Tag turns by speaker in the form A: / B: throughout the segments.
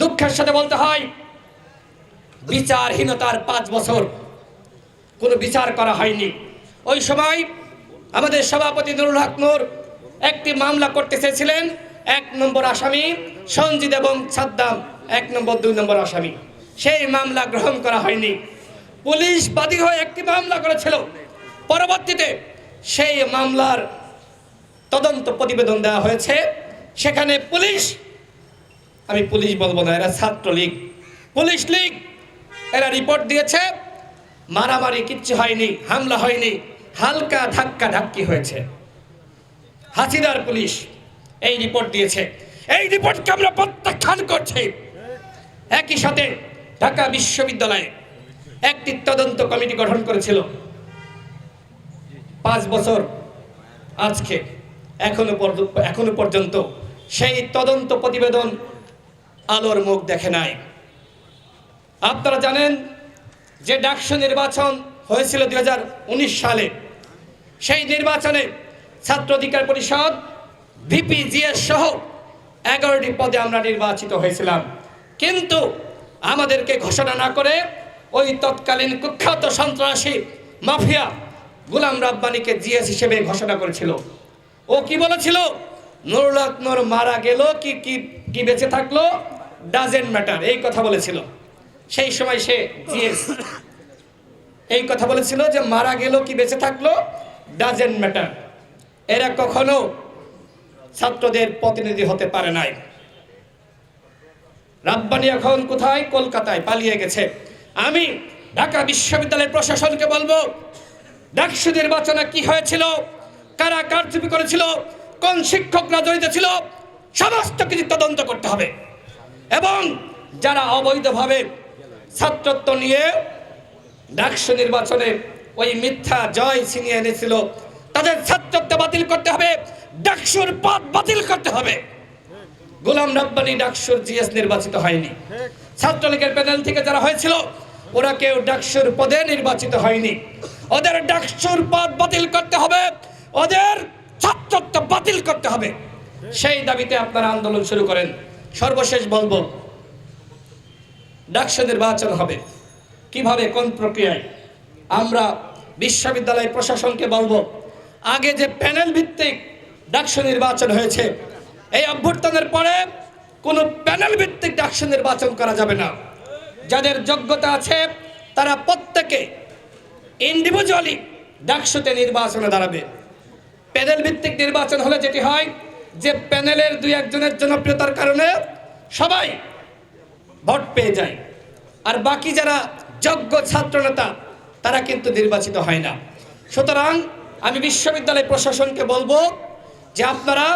A: দুঃখের সাথে বলতে হয়, বিচারহীনতার পাঁচ বছর কোনো বিচার করা হয়নি। ওই সময় আমাদের সভাপতি নুরুল হক নূর একটি মামলা করতে চেয়েছিলেন, এক নম্বর আসামি সঞ্জিত এবং সাদ্দাম, এক নম্বর, দুই নম্বর আসামি। সেই মামলা গ্রহণ করা হয়নি। পুলিশ বাদী হয়ে একটি মামলা করেছিল। পরবর্তীতে সেই মামলার তদন্ত প্রতিবেদন দেওয়া হয়েছে। সেখানে পুলিশ আমি পুলিশ বলব না, এরা ছাত্রলীগ। পুলিশ লীগ, এরা রিপোর্ট দিয়েছে, মারামারি কিচ্ছু হয়নি, হামলা হয়নি, হালকা ধাক্কা ধাক্কি হয়েছে। হাসিদার পুলিশ এই রিপোর্ট দিয়েছে। এই রিপোর্টকে আমরা প্রত্যাখ্যান করছি। একই সাথে ঢাকা বিশ্ববিদ্যালয়ে একটি তদন্ত কমিটি গঠন করেছিল। পাঁচ বছর আজকে, এখনও এখনও পর্যন্ত সেই তদন্ত প্রতিবেদন আলোর মুখ দেখে নাই। আপনারা জানেন যে ডাকসু নির্বাচন হয়েছিল দুই হাজার উনিশ সালে। সেই নির্বাচনে ছাত্র অধিকার পরিষদ, ভিপি জিএস সহ এগারোটি পদে আমরা নির্বাচিত হয়েছিলাম। কিন্তু আমাদেরকে ঘোষণা না করে ওই তৎকালীন কুখ্যাত সন্ত্রাসী মাফিয়া গুলাম রাব্বানিকে জিএস হিসেবে ঘোষণা করেছিল। ও কি বলেছিল? নুরুল হক মারা গেল কি কি বেঁচে থাকল? ডাজেন্ট ম্যাটার এই কথা বলেছিল। সেই সময় সে জিএস, এই কথা বলেছিল যে মারা গেল কি বেঁচে থাকল ডাজেন্ট ম্যাটার এরা কখনো ছাত্রদের প্রতিনিধি হতে পারে নাই। রাব্বানি এখন কোথায়? কলকাতায় পালিয়ে গেছে। আমি ঢাকা বিশ্ববিদ্যালয়ের প্রশাসনকে বলব, ডাকসু নির্বাচনে কি হয়েছিল, কারা কারচুপি করেছিল, কোন শিক্ষকরা জড়িত ছিল, সমস্ত কিছু তদন্ত করতে হবে। এবং যারা অবৈধভাবে ছাত্রত্ব নিয়ে ডাকসু নির্বাচনে ওই মিথ্যা জয় ছিনিয়ে এনেছিল, তাদের ছাত্রত্ব বাতিল করতে হবে, ডাকসুর পদ বাতিল করতে হবে। গোলাম রাব্বানি ডাকসুর জিএস নির্বাচিত হয়নি। ছাত্রলীগের প্যানেল থেকে যারা হয়েছিল, ওরা কেউ ডাকসুর পদে নির্বাচিত হয়নি। ওদের ডাকসুর পদ বাতিল করতে হবে, ওদের ছাত্রত্ব বাতিল করতে হবে। সেই দাবিতে আপনারা আন্দোলন শুরু করেন। সর্বশেষ বলব ডাকসু নির্বাচন হবে। কীভাবে, কোন প্রক্রিয়ায়? আমরা বিশ্ববিদ্যালয় প্রশাসনকে বলব, আগে যে প্যানেল ভিত্তিক ডাকসু নির্বাচন হয়েছে, এই অভ্যর্থনের পরে কোনো প্যানেল ভিত্তিক ডাকসু নির্বাচন করা যাবে না। যাদের যোগ্যতা আছে, তারা প্রত্যেকে ইন্ডিভিজুয়ালি ডাকসুতে নির্বাচনে দাঁড়াবে। প্যানেল ভিত্তিক নির্বাচন হলে যেটি হয় যে প্যানেলের দুই একজনের জনপ্রিয়তার কারণে সবাই ভোট পেয়ে যায়। আর বাকি যারা যোগ্য ছাত্রনেতা, তারা কিন্তু নির্বাচিত হয় না। সুতরাং আমি বিশ্ববিদ্যালয় প্রশাসনকে বলব যে আপনারা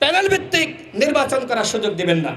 A: প্যানেল ভিত্তিক নির্বাচন করার সুযোগ দিবেন না।